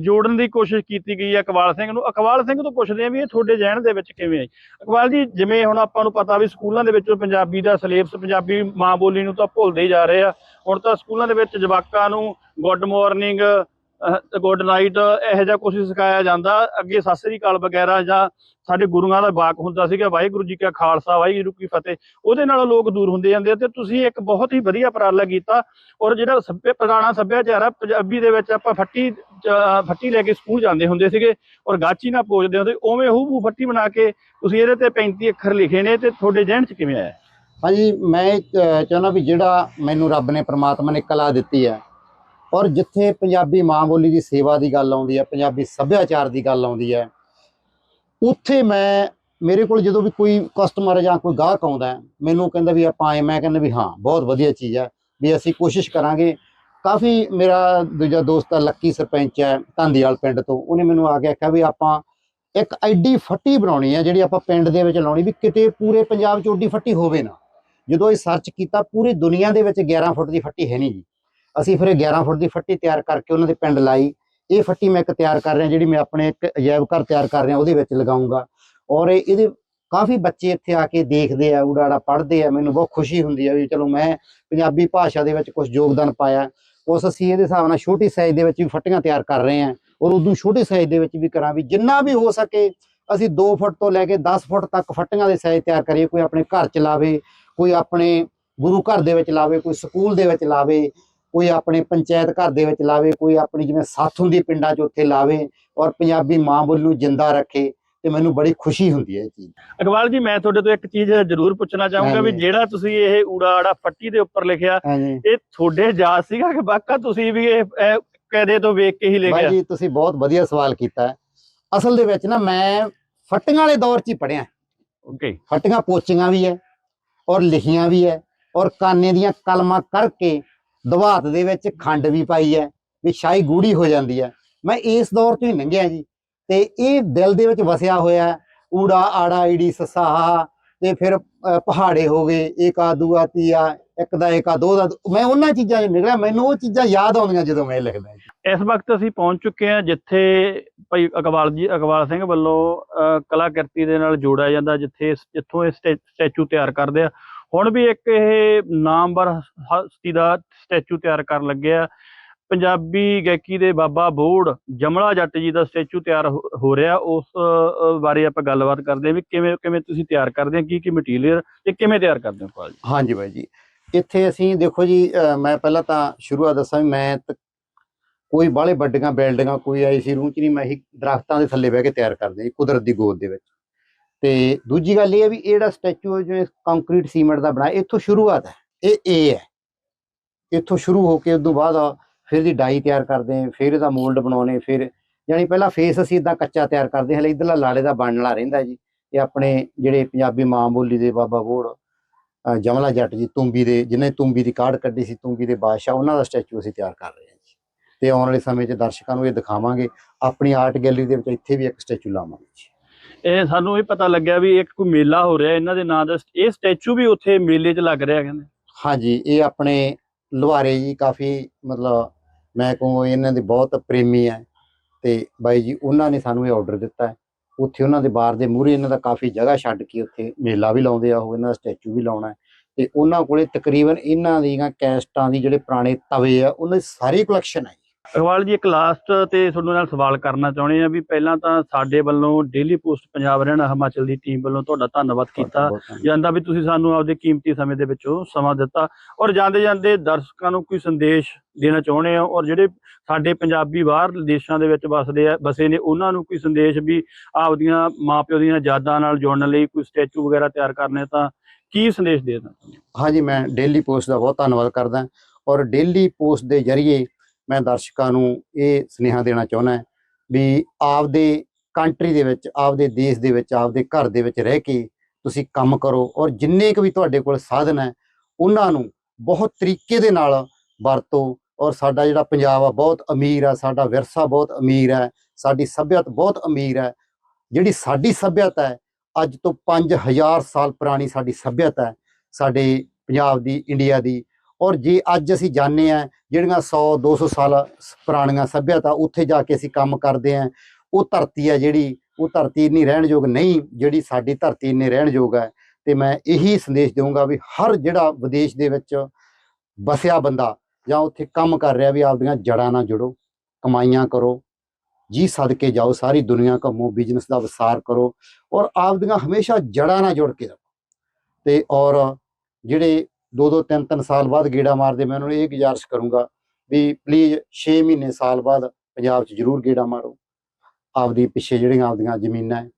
ਜੋੜਨ ਦੀ ਕੋਸ਼ਿਸ਼ ਕੀਤੀ ਗਈ ਹੈ ਇਕਬਾਲ ਸਿੰਘ ਨੂੰ। ਇਕਬਾਲ ਸਿੰਘ ਤੋਂ ਪੁੱਛਦੇ ਆ ਵੀ ਇਹ ਤੁਹਾਡੇ ਜ਼ਹਿਣ ਦੇ ਵਿੱਚ ਕਿਵੇਂ ਆਈ? ਇਕਬਾਲ ਜੀ, ਜਿਵੇਂ ਹੁਣ ਆਪਾਂ ਨੂੰ ਪਤਾ ਵੀ ਸਕੂਲਾਂ ਦੇ ਵਿੱਚ ਪੰਜਾਬੀ ਦਾ ਸਿਲੇਬਸ, ਪੰਜਾਬੀ ਮਾਂ ਬੋਲੀ ਨੂੰ ਤਾਂ ਭੁੱਲਦੇ ਹੀ ਜਾ ਰਹੇ ਆ। ਹੁਣ ਤਾਂ ਸਕੂਲਾਂ ਦੇ ਵਿੱਚ ਜਵਾਕਾਂ ਨੂੰ ਗੁੱਡ ਮਾਰਨਿੰਗ ਗੁੱਡ ਨਾਈਟ ਇਹੋ ਜਿਹਾ ਕੁਝ ਸਿਖਾਇਆ ਜਾਂਦਾ। ਅੱਗੇ ਸਤਿ ਸ੍ਰੀ ਅਕਾਲ ਵਗੈਰਾ ਜਾਂ ਸਾਡੇ ਗੁਰੂਆਂ ਦਾ ਵਾਕ ਹੁੰਦਾ ਸੀਗਾ, ਵਾਹਿਗੁਰੂ ਜੀ ਕਾ ਖਾਲਸਾ, ਵਾਹਿਗੁਰੂ ਕੀ ਫਤਿਹ। ਉਹਦੇ ਨਾਲ ਲੋਕ ਦੂਰ ਹੁੰਦੇ ਜਾਂਦੇ ਆ ਤੇ ਤੁਸੀਂ ਇੱਕ ਬਹੁਤ ਹੀ ਵਧੀਆ ਉਪਰਾਲਾ ਕੀਤਾ ਔਰ ਜਿਹੜਾ ਸੱਭਿਆ, ਪੁਰਾਣਾ ਸੱਭਿਆਚਾਰ ਆ, ਪੰਜਾਬੀ ਦੇ ਵਿੱਚ ਆਪਾਂ ਫੱਟੀ ਫੱਟੀ ਲੈ ਕੇ ਸਕੂਲ ਜਾਂਦੇ ਹੁੰਦੇ ਸੀਗੇ ਔਰ ਗਾਚੀ ਨਾਲ ਪੋਜਦੇ ਹੁੰਦੇ, ਉਵੇਂ ਹੂ ਫੱਟੀ ਬਣਾ ਕੇ ਤੁਸੀਂ ਇਹਦੇ ਤੇ 35 ਅੱਖਰ ਲਿਖੇ ਨੇ ਤੇ ਤੁਹਾਡੇ ਜ਼ਿਹਨ 'ਚ ਕਿਵੇਂ ਆਇਆ? ਹਾਂਜੀ ਮੈਂ ਚਾਹੁੰਦਾ ਵੀ ਜਿਹੜਾ ਮੈਨੂੰ ਰੱਬ ਨੇ ਪ੍ਰਮਾਤਮਾ ਨੇ ਕਲਾ ਦਿੱਤੀ ਹੈ ਔਰ ਜਿੱਥੇ ਪੰਜਾਬੀ ਮਾਂ ਬੋਲੀ ਦੀ ਸੇਵਾ ਦੀ ਗੱਲ ਆਉਂਦੀ ਹੈ, ਪੰਜਾਬੀ ਸੱਭਿਆਚਾਰ ਦੀ ਗੱਲ ਆਉਂਦੀ ਹੈ, ਉੱਥੇ ਮੈਂ, ਮੇਰੇ ਕੋਲ ਜਦੋਂ ਵੀ ਕੋਈ ਕਸਟਮਰ ਜਾਂ ਕੋਈ ਗਾਹਕ ਆਉਂਦਾ ਮੈਨੂੰ ਕਹਿੰਦਾ ਵੀ ਆਪਾਂ ਆਏ, ਮੈਂ ਕਹਿੰਦਾ ਵੀ ਹਾਂ, ਬਹੁਤ ਵਧੀਆ ਚੀਜ਼ ਹੈ, ਵੀ ਅਸੀਂ ਕੋਸ਼ਿਸ਼ ਕਰਾਂਗੇ। ਕਾਫੀ ਮੇਰਾ ਦੂਜਾ ਦੋਸਤ ਹੈ, ਲੱਕੀ ਸਰਪੰਚ ਹੈ, ਧੰਦੀਵਾਲ ਪਿੰਡ ਤੋਂ, ਉਹਨੇ ਮੈਨੂੰ ਆ ਕੇ ਆਖਿਆ ਵੀ ਆਪਾਂ ਇੱਕ ਐਡੀ ਫੱਟੀ ਬਣਾਉਣੀ ਹੈ, ਜਿਹੜੀ ਆਪਾਂ ਪਿੰਡ ਦੇ ਵਿੱਚ ਲਾਉਣੀ, ਵੀ ਕਿਤੇ ਪੂਰੇ ਪੰਜਾਬ 'ਚ ਓਡੀ ਫੱਟੀ ਹੋਵੇ ਨਾ। ਜਦੋਂ ਇਹ ਸਰਚ ਕੀਤਾ, ਪੂਰੀ ਦੁਨੀਆ ਦੇ ਵਿੱਚ 11 ਫੁੱਟ ਦੀ ਫੱਟੀ ਹੈ ਨਹੀਂ ਜੀ। ਅਸੀਂ ਫਿਰ ਇਹ 11 ਫੁੱਟ ਦੀ ਫੱਟੀ ਤਿਆਰ ਕਰਕੇ ਉਹਨਾਂ ਦੇ ਪਿੰਡ ਲਾਈ। ਇਹ ਫੱਟੀ ਮੈਂ ਇੱਕ ਤਿਆਰ ਕਰ ਰਿਹਾ, ਜਿਹੜੀ ਮੈਂ ਆਪਣੇ ਇੱਕ ਅਜਾਇਬ ਘਰ ਤਿਆਰ ਕਰ ਰਿਹਾ, ਉਹਦੇ ਵਿੱਚ ਲਗਾਉਂਗਾ। ਔਰ ਇਹਦੇ ਕਾਫੀ ਬੱਚੇ ਇੱਥੇ ਆ ਕੇ ਦੇਖਦੇ ਆ ਉਡਾੜਾ ਪੜ੍ਹਦੇ ਆ, ਮੈਨੂੰ ਬਹੁਤ ਖੁਸ਼ੀ ਹੁੰਦੀ ਆ ਵੀ ਚਲੋ ਮੈਂ ਪੰਜਾਬੀ ਭਾਸ਼ਾ ਦੇ ਵਿੱਚ ਕੁਝ ਯੋਗਦਾਨ ਪਾਇਆ। ਉਸ ਅਸੀਂ ਇਹਦੇ ਹਿਸਾਬ ਨਾਲ ਛੋਟੀ ਸਾਈਜ਼ ਦੇ ਵਿੱਚ ਵੀ ਫੱਟੀਆਂ ਤਿਆਰ ਕਰ ਰਹੇ ਹਾਂ ਔਰ ਉਦੋਂ ਛੋਟੇ ਸਾਈਜ਼ ਦੇ ਵਿੱਚ ਵੀ ਕਰਾਂ ਵੀ ਜਿੰਨਾ ਵੀ ਹੋ ਸਕੇ, ਅਸੀਂ 2 ਫੁੱਟ ਤੋਂ ਲੈ ਕੇ 10 ਫੁੱਟ ਤੱਕ ਫੱਟੀਆਂ ਦੇ ਸਾਈਜ਼ ਤਿਆਰ ਕਰੀਏ, ਕੋਈ ਆਪਣੇ ਘਰ ਚ ਲਾਵੇ, ਕੋਈ ਆਪਣੇ ਗੁਰੂ ਘਰ ਦੇ ਵਿੱਚ ਲਾਵੇ, ਕੋਈ ਸਕੂਲ ਦੇ ਵਿੱਚ ਲਾਵੇ। ਕੋਈ ਆਪਣੇ ਪੰਚਾਇਤ ਘਰ ਦੇ ਵਿੱਚ ਲਾਵੇ ਕੋਈ ਆਪਣੀ ਜਿਵੇਂ ਸੱਥ ਹੁੰਦੀ ਪਿੰਡਾਂ 'ਚ ਉੱਥੇ ਲਾਵੇ ਔਰ ਪੰਜਾਬੀ ਮਾਂ ਬੋਲੀ ਨੂੰ ਜਿੰਦਾ ਰੱਖੇ ਤੇ ਮੈਨੂੰ ਬੜੀ ਖੁਸ਼ੀ ਹੁੰਦੀ ਹੈ ਇਹ ਚੀਜ਼। ਇਕਬਾਲ ਜੀ ਮੈਂ ਤੁਹਾਡੇ ਤੋਂ ਇੱਕ ਚੀਜ਼ ਜ਼ਰੂਰ ਪੁੱਛਣਾ ਚਾਹੂੰਗਾ ਵੀ। ਜਿਹੜਾ ਤੁਸੀਂ ਇਹ ਊੜਾ ਆੜਾ ਫੱਟੀ ਦੇ ਉੱਪਰ ਲਿਖਿਆ ਇਹ ਤੁਹਾਡੇ ਯਾਦ ਸੀਗਾ ਕਿ ਵਾਕਾ ਤੁਸੀਂ ਵੀ ਇਹ ਕਦੇ ਤੋਂ ਵੇਖ ਕੇ ਹੀ ਭਾਈ ਲਿਖਿਆ ਜੀ ਤੁਸੀਂ ਬਹੁਤ ਵਧੀਆ ਸਵਾਲ ਕੀਤਾ ਅਸਲ ਦੇ ਵਿੱਚ ਨਾ ਮੈਂ ਫੱਟੀਆਂ ਵਾਲੇ ਦੌਰ 'ਚ ਹੀ ਪੜਿਆ ਓਕੇ ਫਟੀਆਂ ਪੋਚੀਆਂ ਵੀ ਹੈ ਔਰ ਲਿਖੀਆਂ ਵੀ ਹੈ ਔਰ ਕਾਨੇ ਦੀਆਂ ਕਲਮਾਂ ਕਰਕੇ ਦਵਾਤ ਦੇ ਵਿੱਚ ਖੰਡ ਵੀ ਪਾਈ ਹੈ ਵੀ ਸ਼ਾਹੀ ਗੂੜੀ ਹੋ ਜਾਂਦੀ ਹੈ। ਮੈਂ ਇਸ ਦੌਰ ਤੋਂ ਹੀ ਲੰਘਿਆ ਜੀ ਤੇ ਇਹ ਦਿਲ ਦੇ ਵਿੱਚ ਵਸਿਆ ਹੋਇਆ ਊੜਾ ਆੜਾ ਈੜੀ ਸਸਾਹਾ ਤੇ ਫਿਰ ਪਹਾੜੇ ਹੋ ਗਏ ਏਕਾ ਦੂਆ ਤੀਆ ਇੱਕ ਦਾ ਏਕਾ ਦੋ ਦਾ ਮੈਂ ਉਹਨਾਂ ਚੀਜ਼ਾਂ 'ਚ ਨਿਕਲਿਆ ਮੈਨੂੰ ਉਹ ਚੀਜ਼ਾਂ ਯਾਦ ਆਉਂਦੀਆਂ ਜਦੋਂ ਮੈਂ ਲਿਖਦਾ ਇਸ ਵਕਤ ਅਸੀਂ ਪਹੁੰਚ ਚੁੱਕੇ ਹਾਂ ਜਿੱਥੇ ਭਾਈ ਇਕਬਾਲ ਜੀ ਇਕਬਾਲ ਸਿੰਘ ਵੱਲੋਂ ਅਹ, ਕਲਾਕ੍ਰਿਤੀ ਦੇ ਨਾਲ ਜੋੜਿਆ ਜਾਂਦਾ ਜਿੱਥੇ ਜਿੱਥੋਂ ਇਹ ਸਟੈ- ਸਟੈਚੂ ਤਿਆਰ ਕਰਦੇ ਆ। ਹੁਣ ਵੀ ਇੱਕ ਇਹ ਨਾਮਵਰ ਹਸਤੀ ਦਾ ਸਟੈਚੂ ਤਿਆਰ ਕਰਨ ਲੱਗਿਆ ਪੰਜਾਬੀ ਗਾਇਕੀ ਦੇ ਬਾਬਾ ਬੋੜ ਜਮਲਾ ਜੱਟ ਜੀ ਦਾ ਸਟੈਚੂ ਤਿਆਰ ਹੋ ਰਿਹਾ। ਉਸ ਬਾਰੇ ਆਪਾਂ ਗੱਲਬਾਤ ਕਰਦੇ ਹਾਂ ਵੀ ਕਿਵੇਂ ਕਿਵੇਂ ਤੁਸੀਂ ਤਿਆਰ ਕਰਦੇ ਆ ਕੀ ਕੀ ਮਟੀਰੀਅਲ ਤੇ ਕਿਵੇਂ ਤਿਆਰ ਕਰਦੇ ਹੋ ਇਕਬਾਲ ਹਾਂਜੀ ਬਾਈ ਜੀ, ਇੱਥੇ ਅਸੀਂ ਦੇਖੋ ਜੀ ਮੈਂ ਪਹਿਲਾਂ ਤਾਂ ਸ਼ੁਰੂਆਤ ਦੱਸਾਂ ਵੀ ਮੈਂ ਕੋਈ ਬਾਹਲੇ ਵੱਡੀਆਂ ਬਿਲਡਿੰਗਾਂ, ਕੋਈ ਆਈਸੀ ਰੂਹ ਚ ਨਹੀਂ, ਮੈਂ ਹੀ ਦਰਖਤਾਂ ਦੇ ਥੱਲੇ ਬਹਿ ਕੇ ਤਿਆਰ ਕਰਦੇ ਜੀ, ਕੁਦਰਤ ਦੀ ਗੋਦ ਦੇ ਵਿੱਚ। ਤੇ ਦੂਜੀ ਗੱਲ ਇਹ ਹੈ ਵੀ ਇਹ ਜਿਹੜਾ ਸਟੈਚੂ ਜਿਵੇਂ ਕੰਕਰੀਟ ਸੀਮੈਂਟ ਦਾ ਬਣਾਇਆ, ਇੱਥੋਂ ਸ਼ੁਰੂਆਤ ਹੈ। ਇਹ ਏ ਹੈ। ਇੱਥੋਂ ਸ਼ੁਰੂ ਹੋ ਕੇ ਉਦੋਂ ਬਾਅਦ ਫਿਰ ਦੀ ਡਾਈ ਤਿਆਰ ਕਰਦੇ ਹਾਂ, ਫਿਰ ਇਹਦਾ ਮੋਲਡ ਬਣਾਉਣੇ ਫਿਰ ਯਾਨੀ ਪਹਿਲਾਂ ਫੇਸ ਅਸੀਂ ਇਦਾਂ ਕੱਚਾ ਤਿਆਰ ਕਰਦੇ ਹਾਂ, ਹਲੇ ਇਧਰਲਾ ਲਾਲੇ ਦਾ ਬਣਨ ਵਾਲਾ ਰਹਿੰਦਾ ਜੀ। ਇਹ ਆਪਣੇ ਜਿਹੜੇ ਪੰਜਾਬੀ ਮਾਂ ਬੋਲੀ ਦੇ ਬਾਬਾ ਬੋੜ ਜਮਲਾ ਜੱਟ ਜੀ, ਤੁੰਬੀ ਦੇ, ਜਿਹਨੇ ਤੁੰਬੀ ਦੀ ਕਾਢ ਕੱਢੀ ਸੀ, ਤੁੰਬੀ ਦੇ ਬਾਦਸ਼ਾਹ, ਉਹਨਾਂ ਦਾ ਸਟੈਚੂ ਅਸੀਂ ਤਿਆਰ ਕਰ ਰਹੇ ਹਾਂ ਜੀ। ਤੇ ਆਉਣ ਵਾਲੇ ਸਮੇਂ 'ਚ ਦਰਸ਼ਕਾਂ ਨੂੰ ਇਹ ਦਿਖਾਵਾਂਗੇ, ਆਪਣੀ ਆਰਟ ਗੈਲਰੀ ਦੇ ਵਿੱਚ ਇੱਥੇ ਵੀ ਇੱਕ ਸਟੈਚੂ ਲਾਵਾਂਗੇ ਜੀ। ਇਹ ਸਾਨੂੰ ਇਹ ਪਤਾ ਲੱਗਿਆ ਵੀ ਇੱਕ ਕੋਈ ਮੇਲਾ ਹੋ ਰਿਹਾ, ਇਹਨਾਂ ਦੇ ਨਾਂ ਦਾ, ਇਹ ਸਟੈਚੂ ਵੀ ਉੱਥੇ ਮੇਲੇ 'ਚ ਲੱਗ ਰਿਹਾ ਕਹਿੰਦੇ। ਹਾਂਜੀ, ਇਹ ਆਪਣੇ ਲੁਹਾਰੇ ਜੀ ਕਾਫੀ ਮਤਲਬ ਮੈਂ ਕਹੂੰ ਇਹਨਾਂ ਦੇ ਬਹੁਤ ਪ੍ਰੇਮੀ ਹੈ ਤੇ ਬਾਈ ਜੀ, ਉਹਨਾਂ ਨੇ ਸਾਨੂੰ ਇਹ ਆਰਡਰ ਦਿੱਤਾ। ਹੈ ਉੱਥੇ ਉਹਨਾਂ ਦੇ ਬਾਰ ਦੇ ਮੂਹਰੇ ਇਹਨਾਂ ਦਾ ਕਾਫੀ ਜਗ੍ਹਾ ਛੱਡ ਕੇ ਉੱਥੇ ਮੇਲਾ ਵੀ ਲਾਉਂਦੇ ਆ, ਉਹ ਇਹਨਾਂ ਦਾ ਸਟੈਚੂ ਵੀ ਲਾਉਣਾ। ਹੈ ਤੇ ਉਹਨਾਂ ਕੋਲੇ ਤਕਰੀਬਨ ਇਹਨਾਂ ਦੀਆਂ ਕੈਸਟਾਂ ਦੀ ਜਿਹੜੇ ਪੁਰਾਣੇ ਤਵੇ ਆ, ਉਹਨਾਂ ਦੀ ਸਾਰੀ ਕਲੈਕਸ਼ਨ ਹੈ ਅਗਵਾਲ ਜੀ ਇੱਕ ਲਾਸਟ ਤੇ ਤੁਹਾਡੇ ਨਾਲ ਸਵਾਲ ਕਰਨਾ ਚਾਹੁੰਦੇ ਆ ਵੀ ਪਹਿਲਾਂ ਤਾਂ ਸਾਡੇ ਵੱਲੋਂ ਡੇਲੀ ਪੋਸਟ ਪੰਜਾਬ ਹਰਿਆਣਾ ਹਿਮਾਚਲ ਦੀ ਟੀਮ ਵੱਲੋਂ ਤੁਹਾਡਾ ਧੰਨਵਾਦ ਕੀਤਾ। ਜਾਂਦਾ ਵੀ ਤੁਸੀਂ ਸਾਨੂੰ ਆਪਦੇ ਕੀਮਤੀ ਸਮੇਂ ਦੇ ਵਿੱਚੋਂ ਸਮਾਂ ਦਿੱਤਾ ਔਰ ਜਾਂਦੇ ਜਾਂਦੇ ਦਰਸ਼ਕਾਂ ਨੂੰ ਕੋਈ ਸੰਦੇਸ਼ ਦੇਣਾ ਚਾਹੁੰਦੇ ਹੋ ਔਰ ਜਿਹੜੇ ਸਾਡੇ ਪੰਜਾਬੀ ਬਾਹਰ ਦੇਸ਼ਾਂ ਦੇ ਵਿੱਚ ਵਸਦੇ ਆ ਬਸੇ ਨੇ ਉਹਨਾਂ ਨੂੰ ਕੋਈ ਸੰਦੇਸ਼ ਵੀ ਆਪਦੀਆਂ ਮਾਪਿਓ ਦੀਆਂ ਯਾਦਾਂ ਨਾਲ ਜੁੜਨ ਲਈ ਕੋਈ ਸਟੈਚੂ ਵਗੈਰਾ ਤਿਆਰ ਕਰਨੇ ਤਾਂ ਕੀ ਸੰਦੇਸ਼ ਦੇ ਦੇਣਾ? ਹਾਂਜੀ ਮੈਂ ਡੇਲੀ ਪੋਸਟ ਦਾ ਬਹੁਤ ਧੰਨਵਾਦ ਕਰਦਾ ਔਰ ਡੇਲੀ ਪੋਸਟ ਦੇ ਜ਼ਰੀਏ ਮੈਂ ਦਰਸ਼ਕਾਂ ਨੂੰ ਇਹ ਸੁਨੇਹਾ ਦੇਣਾ ਚਾਹੁੰਦਾ ਵੀ ਆਪਦੇ ਕੰਟਰੀ ਦੇ ਵਿੱਚ, ਆਪਦੇ ਦੇਸ਼ ਦੇ ਵਿੱਚ, ਆਪਦੇ ਘਰ ਦੇ ਵਿੱਚ ਰਹਿ ਕੇ ਤੁਸੀਂ ਕੰਮ ਕਰੋ ਔਰ ਜਿੰਨੇ ਕੁ ਵੀ ਤੁਹਾਡੇ ਕੋਲ ਸਾਧਨ ਹੈ, ਉਹਨਾਂ ਨੂੰ ਬਹੁਤ ਤਰੀਕੇ ਦੇ ਨਾਲ ਵਰਤੋ ਔਰ ਸਾਡਾ ਜਿਹੜਾ ਪੰਜਾਬ ਆ ਬਹੁਤ ਅਮੀਰ ਆ, ਸਾਡਾ ਵਿਰਸਾ ਬਹੁਤ ਅਮੀਰ ਹੈ, ਸਾਡੀ ਸੱਭਿਅਤਾ ਬਹੁਤ ਅਮੀਰ ਹੈ, ਜਿਹੜੀ ਸਾਡੀ ਸੱਭਿਅਤਾ ਹੈ, ਅੱਜ ਤੋਂ 5000 ਸਾਲ ਪੁਰਾਣੀ ਸਾਡੀ ਸੱਭਿਅਤਾ ਹੈ, ਸਾਡੇ ਪੰਜਾਬ ਦੀ, ਇੰਡੀਆ ਦੀ ਔਰ ਜੇ ਅੱਜ ਅਸੀਂ ਜਾਣਦੇ ਆ ਜਿਹੜੀਆਂ 100 200 ਸਾਲ ਪੁਰਾਣੀਆਂ ਸੱਭਿਅਤਾ, ਉੱਥੇ ਜਾ ਕੇ ਅਸੀਂ ਕੰਮ ਕਰਦੇ ਆ ਉਹ ਧਰਤੀ ਹੈ ਜਿਹੜੀ, ਉਹ ਧਰਤੀ ਇੰਨੀ ਰਹਿਣਯੋਗ ਨਹੀਂ, ਜਿਹੜੀ ਸਾਡੀ ਧਰਤੀ ਇੰਨੀ ਰਹਿਣਯੋਗ ਹੈ। ਤੇ ਮੈਂ ਇਹੀ ਸੰਦੇਸ਼ ਦੇਵਾਂਗਾ ਵੀ ਹਰ ਜਿਹੜਾ ਵਿਦੇਸ਼ ਦੇ ਵਿੱਚ ਵਸਿਆ ਬੰਦਾ ਜਾਂ ਉੱਥੇ ਕੰਮ ਕਰ ਰਿਹਾ ਵੀ ਆਪਦੀਆਂ ਜੜਾਂ ਨਾਲ ਜੁੜੋ, ਕਮਾਈਆਂ ਕਰੋ, ਜੀ ਸਦਕੇ ਜਾਓ, ਸਾਰੀ ਦੁਨੀਆ ਘੁੰਮੋ ਬਿਜ਼ਨਸ ਦਾ ਵਿਸਾਰ ਕਰੋ ਔਰ ਆਪਦੀਆਂ ਹਮੇਸ਼ਾ ਜੜ੍ਹਾਂ ਨਾਲ ਜੁੜ ਕੇ ਰਹੋ। ਤੇ ਔਰ ਜਿਹੜੇ ਦੋ ਦੋ ਤਿੰਨ ਤਿੰਨ ਸਾਲ ਬਾਅਦ ਗੇੜਾ ਮਾਰਦੇ ਮੈਂ ਉਹਨਾਂ ਨੂੰ ਇਹ ਗੁਜ਼ਾਰਿਸ਼ ਕਰੂੰਗਾ ਵੀ ਪਲੀਜ਼ 6 ਮਹੀਨੇ ਸਾਲ ਬਾਅਦ ਪੰਜਾਬ 'ਚ ਜ਼ਰੂਰ ਗੇੜਾ ਮਾਰੋ। ਆਪਦੀ ਪਿੱਛੇ ਜਿਹੜੀਆਂ ਆਪਦੀਆਂ ਜ਼ਮੀਨਾਂ ਹੈ,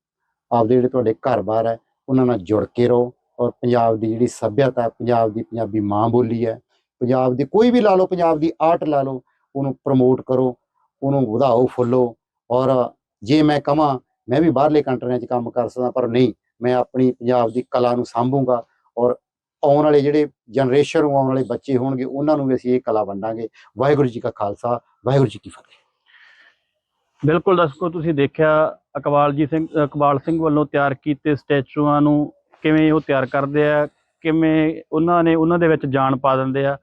ਆਪਦੇ ਜਿਹੜੇ ਤੁਹਾਡੇ ਘਰ-ਬਾਰ ਹੈ, ਉਹਨਾਂ ਨਾਲ ਜੁੜ ਕੇ ਰਹੋ ਔਰ ਪੰਜਾਬ ਦੀ ਜਿਹੜੀ ਸੱਭਿਅਤਾ ਪੰਜਾਬ ਦੀ ਪੰਜਾਬੀ ਮਾਂ ਬੋਲੀ ਹੈ, ਪੰਜਾਬ ਦੀ ਕੋਈ ਵੀ ਲਾ ਲਓ, ਪੰਜਾਬ ਦੀ ਆਰਟ ਲਾ ਲਓ, ਉਹਨੂੰ ਪ੍ਰਮੋਟ ਕਰੋ, ਉਹਨੂੰ ਵਧਾਓ, ਫੁੱਲੋ ਔਰ ਜੇ ਮੈਂ ਕਹਾਂ, ਮੈਂ ਵੀ ਬਾਹਰਲੇ ਕੰਟਰੀਆਂ 'ਚ ਕੰਮ ਕਰ ਸਕਦਾ ਪਰ ਨਹੀਂ, ਮੈਂ ਆਪਣੀ ਪੰਜਾਬ ਦੀ ਕਲਾ ਨੂੰ ਸਾਂਭੂਗਾ ਔਰ ਆਉਣ ਵਾਲੇ ਜਿਹੜੇ ਜਨਰੇਸ਼ਨ ਨੂੰ ਆਉਣ ਵਾਲੇ ਬੱਚੇ ਹੋਣਗੇ, ਉਹਨਾਂ ਨੂੰ ਵੀ ਅਸੀਂ ਇਹ ਕਲਾ ਵੰਡਾਂਗੇ। ਵਾਹਿਗੁਰੂ ਜੀ ਕਾ ਖਾਲਸਾ, ਵਾਹਿਗੁਰੂ ਜੀ ਕੀ ਫਤਿਹ। ਬਿਲਕੁਲ ਦਰਸ਼ਕੋ, ਤੁਸੀਂ ਦੇਖਿਆ ਇਕਬਾਲਜੀਤ ਸਿੰਘ ਇਕਬਾਲ ਸਿੰਘ ਵੱਲੋਂ ਤਿਆਰ ਕੀਤੇ ਸਟੈਚੂਆਂ ਨੂੰ ਕਿਵੇਂ ਉਹ ਤਿਆਰ ਕਰਦੇ ਆ, ਕਿਵੇਂ ਉਹਨਾਂ ਨੇ ਉਹਨਾਂ ਦੇ ਵਿੱਚ ਜਾਨ ਪਾ ਦਿੰਦੇ ਆ।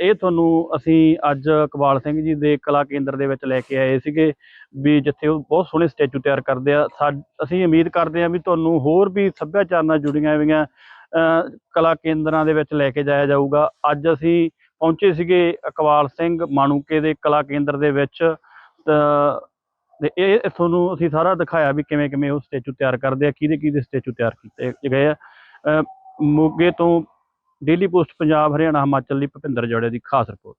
ਇਹ ਤੁਹਾਨੂੰ ਅਸੀਂ ਅੱਜ ਕਬਾਲ ਸਿੰਘ ਜੀ ਦੇ ਕਲਾ ਕੇਂਦਰ ਦੇ ਵਿੱਚ ਲੈ ਕੇ ਆਏ ਸੀਗੇ ਵੀ ਜਿੱਥੇ ਉਹ ਬਹੁਤ ਸੋਹਣੇ ਸਟੈਚੂ ਤਿਆਰ ਕਰਦੇ ਆ। ਸਾ- ਅਸੀਂ ਉਮੀਦ ਕਰਦੇ ਹਾਂ ਵੀ ਤੁਹਾਨੂੰ ਹੋਰ ਵੀ ਸੱਭਿਆਚਾਰ ਨਾਲ ਜੁੜੀਆਂ ਹੋਈਆਂ ਕਲਾ ਕੇਂਦਰਾਂ ਦੇ ਵਿੱਚ ਲੈ ਕੇ ਜਾਇਆ ਜਾਊਗਾ। ਅੱਜ ਅਸੀਂ ਪਹੁੰਚੇ ਸੀਗੇ ਇਕਬਾਲ ਸਿੰਘ ਮਾਣੂਕੇ ਦੇ ਕਲਾ ਕੇਂਦਰ ਦੇ ਵਿੱਚ। ਤੇ ਇਹ ਤੁਹਾਨੂੰ ਅਸੀਂ ਸਾਰਾ ਦਿਖਾਇਆ ਵੀ ਕਿਵੇਂ ਕਿਵੇਂ ਉਹ ਸਟੈਚੂ ਤਿਆਰ ਕਰਦੇ ਆ, ਕਿਹਦੇ ਕਿਹਦੇ ਸਟੈਚੂ ਤਿਆਰ ਕੀਤੇ ਗਏ ਆ। ਮੋਗੇ ਤੋਂ ਡੇਲੀ ਪੋਸਟ ਪੰਜਾਬ, ਹਰਿਆਣਾ, ਹਿਮਾਚਲ ਲਈ ਭੁਪਿੰਦਰ ਜੋੜੇ ਦੀ ਖਾਸ ਰਿਪੋਰਟ।